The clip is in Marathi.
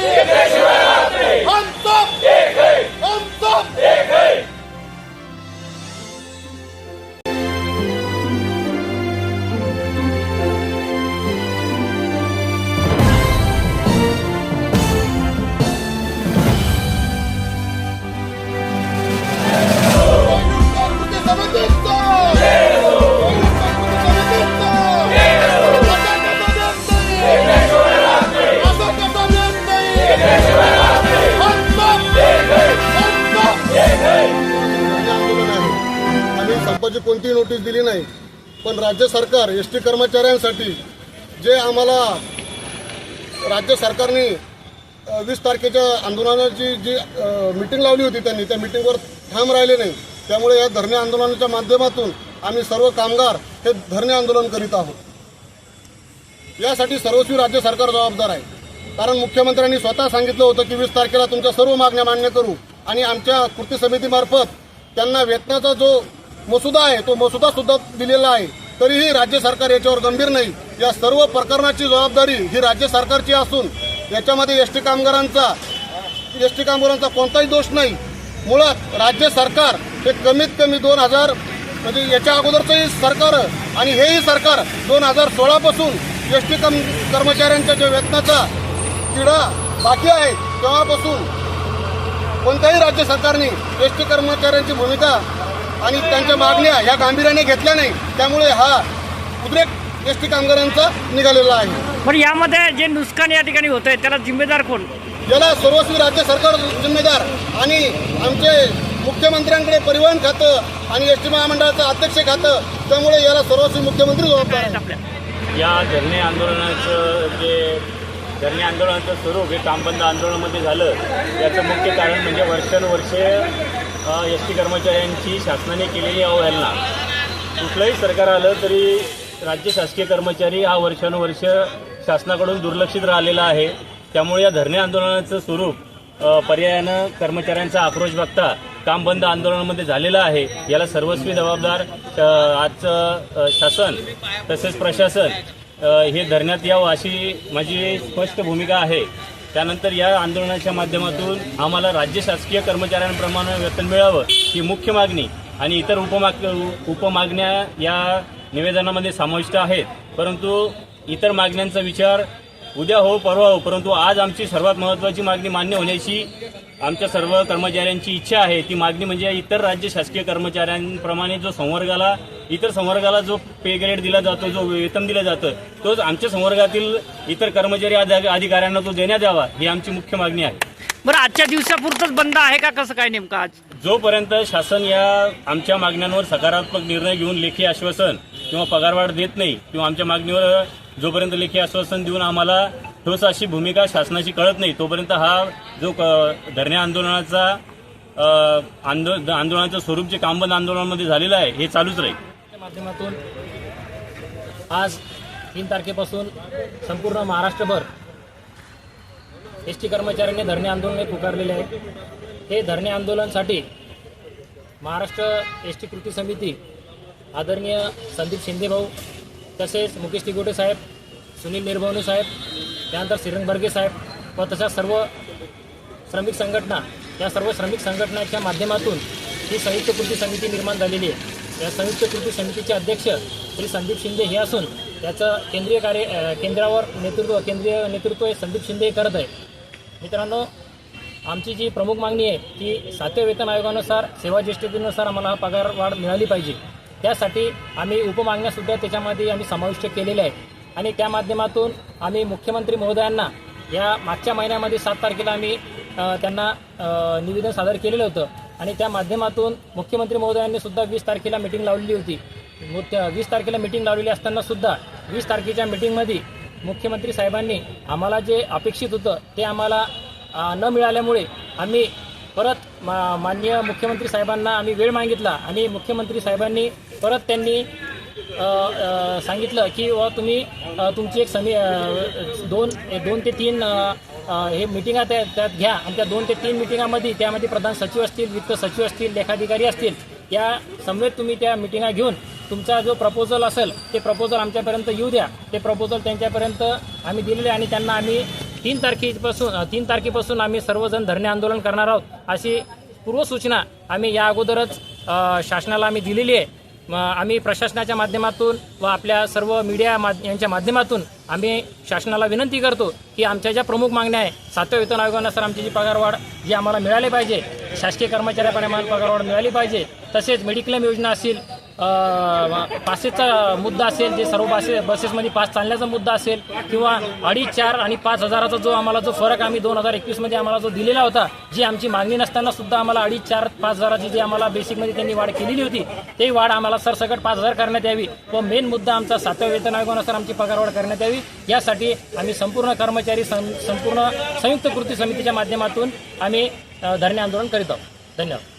सब एक नहीं हम सब आम्ही कोणतीही नोटीस दिली नाही. पण राज्य सरकार एस टी कर्मचाऱ्यांसाठी जे आम्हाला राज्य सरकारने वीस तारखेच्या आंदोलनाची जी मिटिंग लावली होती त्यांनी त्या मिटिंगवर ठाम राहिले नाही. त्यामुळे या धरणे आंदोलनाच्या माध्यमातून आम्ही सर्व कामगार हे धरणे आंदोलन करीत आहोत. यासाठी सर्वस्वी राज्य सरकार जबाबदार आहे. कारण मुख्यमंत्र्यांनी स्वतः सांगितलं होतं की वीस तारखेला तुमच्या सर्व मागण्या मान्य करू आणि आमच्या कृती समितीमार्फत त्यांना वेतनाचा जो मसुदा आहे तो मसुदा सुद्धा दिलेला आहे. तरीही राज्य सरकार याच्यावर गंभीर नाही. या सर्व प्रकरणाची जबाबदारी ही राज्य सरकारची असून याच्यामध्ये एस टी कामगारांचा एस टी कामगारांचा कोणताही दोष नाही. मुळात राज्य सरकार हे कमीत कमी दोन हजार म्हणजे याच्या अगोदरचंही सरकार आणि हेही सरकार दोन हजार सोळापासून एस टी कम कर्मचाऱ्यांच्या ज्या वेतनाचा किडा बाकी आहे तेव्हापासून कोणत्याही राज्य सरकारने एस टी कर्मचाऱ्यांची भूमिका आणि त्यांच्या मागण्या या गांभीर्याने घेतल्या नाही त्यामुळे हा उद्रेक एस टी कामगारांचा निघालेला आहे. पण यामध्ये जे नुकसान या ठिकाणी होत आहे त्याला जिम्मेदार कोण? याला सर्वस्वी राज्य सरकार जिम्मेदार आणि आमचे मुख्यमंत्र्यांकडे परिवहन खातं आणि एस टी महामंडळाचं अध्यक्ष खातं त्यामुळे याला सर्वस्वी मुख्यमंत्री जबाबदार आहेत आहे. आपल्या या धरणे आंदोलनाचं जे धरणे आंदोलनाचं स्वरूप हे कामबंद आंदोलनामध्ये झालं. याचं मुख्य कारण म्हणजे वर्षानुवर्षे एस टी कर्मचाऱ्यांची शासनाने केलेली अवहेलना. कुठलंही सरकार आलं तरी राज्य शासकीय कर्मचारी हा वर्षानुवर्ष शासनाकडून दुर्लक्षित राहिलेला आहे. त्यामुळे या धरणे आंदोलनाचं स्वरूप पर्यायानं कर्मचाऱ्यांचा आक्रोश बघता काम बंद आंदोलनामध्ये झालेलं आहे. याला सर्वस्वी जबाबदार आजचं शासन तसेच प्रशासन हे धरण्यात यावं अशी माझी स्पष्ट भूमिका आहे. त्यानंतर या आंदोलनाच्या माध्यमातून आम्हाला राज्य शासकीय कर्मचाऱ्यांप्रमाणे वेतन मिळावं ही मुख्य मागणी आणि इतर उपमाग उपमागण्या या निवेदनामध्ये समाविष्ट आहेत. परंतु इतर मागण्यांचा विचार उद्या हो परवा हो परंतु आज आमची सर्वात महत्त्वाची मागणी मान्य होण्याची आमच्या सर्व कर्मचाऱ्यांची इच्छा आहे. ती मागणी म्हणजे इतर राज्य शासकीय कर्मचाऱ्यांप्रमाणे जो संवर्गाला इतर संवर्गाला जो पे ग्रेड दिला जातो जो वेतन दिलं जातं तोच आमच्या संवर्गातील इतर कर्मचारी अधि- अधिकाऱ्यांना तो देण्यात यावा ही आमची मुख्य मागणी आहे. बरं आजच्या दिवसापुरतच बंद आहे का? कसं काय नेमकं आज? जोपर्यंत शासन या आमच्या मागण्यांवर सकारात्मक निर्णय घेऊन लेखी आश्वासन किंवा पगारवाढ देत नाही किंवा आमच्या मागणीवर जोपर्यंत लेखी आश्वासन देऊन आम्हाला ठोस अशी भूमिका शासनाची कळत नाही तोपर्यंत हा जो क- धरणे आंदोलनाचा आंदो आंदोलनाचं स्वरूप जे कामबंद आंदोलनामध्ये झालेलं आहे हे चालूच राहील. माध्यमातून आज तीन तारखेपासून संपूर्ण महाराष्ट्रभर एस टी कर्मचाऱ्यांनी धरणे आंदोलन पुकारलेले आहे हे धरणे आंदोलनासाठी महाराष्ट्र एस टी कृती समिती आदरणीय संदीप शिंदेभाऊ तसेच मुकेश तिगोटे साहेब सुनील निर्भवणे साहेब त्यानंतर श्रीरंग बर्गे साहेब व तशा सर्व श्रमिक संघटना या सर्व श्रमिक संघटनाच्या माध्यमातून ही संयुक्त कृती समिती निर्माण झालेली आहे. या संयुक्त कृती समितीचे अध्यक्ष श्री संदीप शिंदे हे असून त्याचं केंद्रीय कार्य केंद्रावर नेतृत्व केंद्रीय नेतृत्व हे संदीप शिंदे हे करत आहे. मित्रांनो आमची जी प्रमुख मागणी आहे की सातव्या वेतन आयोगानुसार सेवा ज्येष्ठतेनुसार आम्हाला हा पगार वाढ मिळाली पाहिजे. त्यासाठी आम्ही उपमागण्यासुद्धा त्याच्यामध्ये आम्ही समाविष्ट केलेल्या आहेत. आणि त्या माध्यमातून आम्ही मुख्यमंत्री महोदयांना या मागच्या महिन्यामध्ये सात तारखेला आम्ही त्यांना निवेदन सादर केलेलं होतं. आणि त्या माध्यमातून मुख्यमंत्री महोदयांनी सुद्धा वीस तारखेला मिटिंग लावलेली होती. वीस तारखेला मिटिंग लावलेली असताना सुद्धा वीस तारखेच्या मिटिंगमध्ये मुख्यमंत्री साहेबांनी आम्हाला जे अपेक्षित होतं ते आम्हाला न मिळाल्यामुळे आम्ही परत मा माननीय मुख्यमंत्री साहेबांना आम्ही वेळ मागितला आणि मुख्यमंत्री साहेबांनी परत त्यांनी सांगितलं की व तुम्ही तुमची एक समी दोन दोन ते तीन हे मिटिंगा त्या त्यात घ्या आणि त्या दोन ते तीन मिटिंगामध्ये त्यामध्ये प्रधान सचिव असतील वित्त सचिव असतील लेखाधिकारी असतील या समवेत तुम्ही त्या मिटिंगा घेऊन तुमचा जो प्रपोजल असेल ते प्रपोजल आमच्यापर्यंत येऊ द्या. ते प्रपोजल त्यांच्यापर्यंत आम्ही दिलेले आणि त्यांना आम्ही तीन तारखेपासून तीन तारखेपासून आम्ही सर्वजण धरणे आंदोलन करणार आहोत अशी पूर्वसूचना आम्ही या अगोदरच शासनाला आम्ही दिलेली आहे. आम्ही प्रशासनाच्या माध्यमातून व आपल्या सर्व मीडिया माध यांच्या माध्यमातून आम्ही शासनाला विनंती करतो की आमच्या ज्या प्रमुख मागण्या आहे सातव्या वेतन आयोगानुसार आमची जी पगारवाढ जी आम्हाला मिळाली पाहिजे शासकीय कर्मचाऱ्याप्रमाणे पगारवाढ मिळाली पाहिजे तसेच मेडिक्लेम योजना असेल पासेसचा मुद्दा असेल जे सर्व बसे बसेसमध्ये पास चालण्याचा मुद्दा असेल किंवा अडीच चार आणि पाच हजाराचा जो आम्हाला जो फरक आम्ही दोन हजार एकवीसमध्ये आम्हाला जो दिलेला होता जी आमची मागणी नसताना सुद्धा आम्हाला अडीच चार पाच हजाराची जी आम्हाला बेसिकमध्ये त्यांनी वाढ केलेली होती ते वाढ आम्हाला सरसकट पाच हजार करण्यात यावी. व मेन मुद्दा आमचा सातव्या वेतन आयोगानुसार आमची पगारवाढ करण्यात यावी. यासाठी आम्ही संपूर्ण कर्मचारी सं- संपूर्ण संयुक्त कृती समितीच्या माध्यमातून आम्ही धरणे आंदोलन करीत आहोत. धन्यवाद.